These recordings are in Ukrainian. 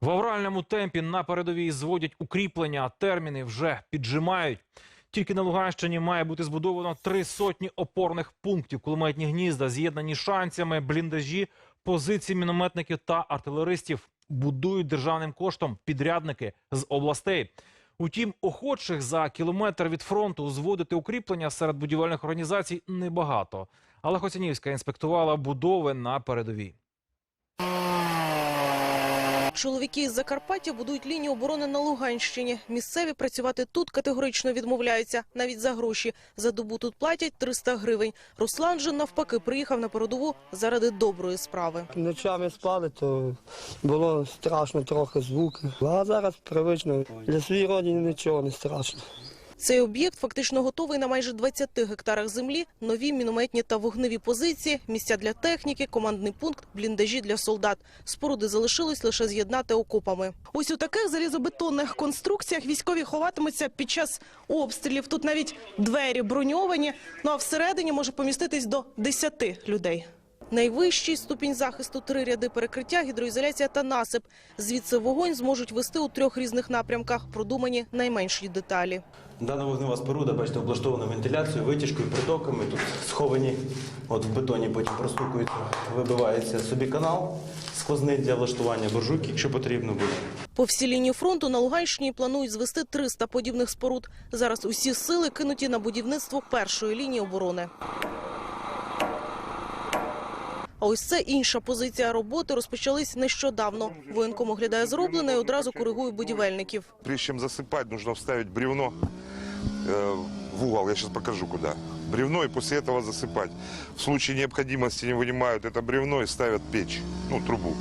В авральному темпі на передовій зводять укріплення, а терміни вже піджимають. Тільки на Луганщині має бути збудовано три сотні опорних пунктів, кулеметні гнізда, з'єднані шанцями, бліндажі, позиції мінометників та артилеристів. Будують державним коштом підрядники з областей. Утім, охочих за кілометр від фронту зводити укріплення серед будівельних організацій небагато. Але Хоцянівська інспектувала будови на передовій. Чоловіки із Закарпаття будують лінію оборони на Луганщині. Місцеві працювати тут категорично відмовляються, навіть за гроші. За добу тут платять 300 гривень. Руслан же навпаки приїхав на передову заради доброї справи. Ночами спали, то було страшно трохи звуки. А зараз привично. Для своєї родини нічого не страшно. Цей об'єкт фактично готовий на майже 20 гектарах землі. Нові мінометні та вогневі позиції, місця для техніки, командний пункт, бліндажі для солдат. Споруди залишилось лише з'єднати окопами. Ось у таких залізобетонних конструкціях військові ховатимуться під час обстрілів. Тут навіть двері броньовані. Ну а всередині може поміститись до 10 людей. Найвищий ступінь захисту три ряди перекриття, гідроізоляція та насип. Звідси вогонь зможуть вести у трьох різних напрямках. Продумані найменші деталі. Дана вогнева споруда, бачите, облаштована вентиляцією, витяжкою, притоками. Тут сховані, от в бетоні потім простукується, вибивається собі канал сквозний для влаштування буржуйки, якщо потрібно буде. По всій лінії фронту на Луганщині планують звести 300 подібних споруд. Зараз усі сили кинуті на будівництво першої лінії оборони. А ось це інша позиція роботи розпочались нещодавно. Воєнком оглядає зроблене і одразу коригує будівельників. Прежде чем засипати, нужно вставити бревно э, в угол. Я зараз покажу куда Бревно и после этого засыпать. В случае необходимости не вынимают это бревно и ставят печь, ну, трубу.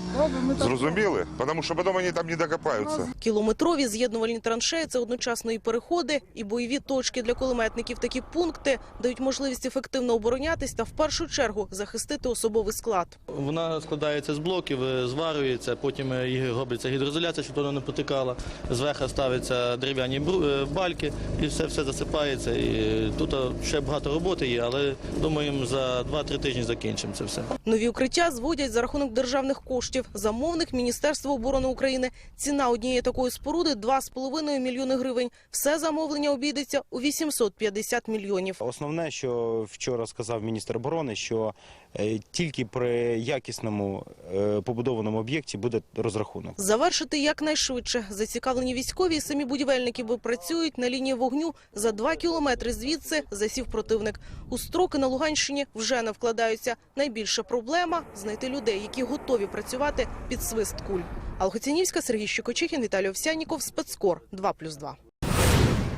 Зрозуміли? Потому что потом они там не докопаются. Кілометрові з'єднувальні траншеї – це одночасно і переходи, і бойові точки для кулеметників. Такі пункти дають можливість ефективно оборонятись та в першу чергу захистити особовий склад. Вона складається з блоків, е, зварюється, потім е, її робиться гідроізоляція, щоб вона не потекала. Зверху ставляться дерев'яні бру- е, бальки і все, все засипається. І е, тут е, ще багато роботи є, але думаємо, за 2-3 тижні закінчимо це все. Нові укриття зводять за рахунок державних коштів. Замовник Міністерство оборони України. Ціна однієї такої споруди 2,5 мільйони гривень. Все замовлення обійдеться у 850 мільйонів. Основне, що вчора сказав міністр оборони, що е, тільки при якісному е, побудованому об'єкті буде розрахунок. Завершити якнайшвидше. Зацікавлені військові і самі будівельники, бо працюють на лінії вогню. За два кілометри звідси засів противник. У строки на Луганщині вже не вкладаються. Найбільша проблема – знайти людей, які готові працювати під свист куль. Алхоцінівська, Сергій Щекочихін, Віталій Овсяніков, Спецкор, 2+,2.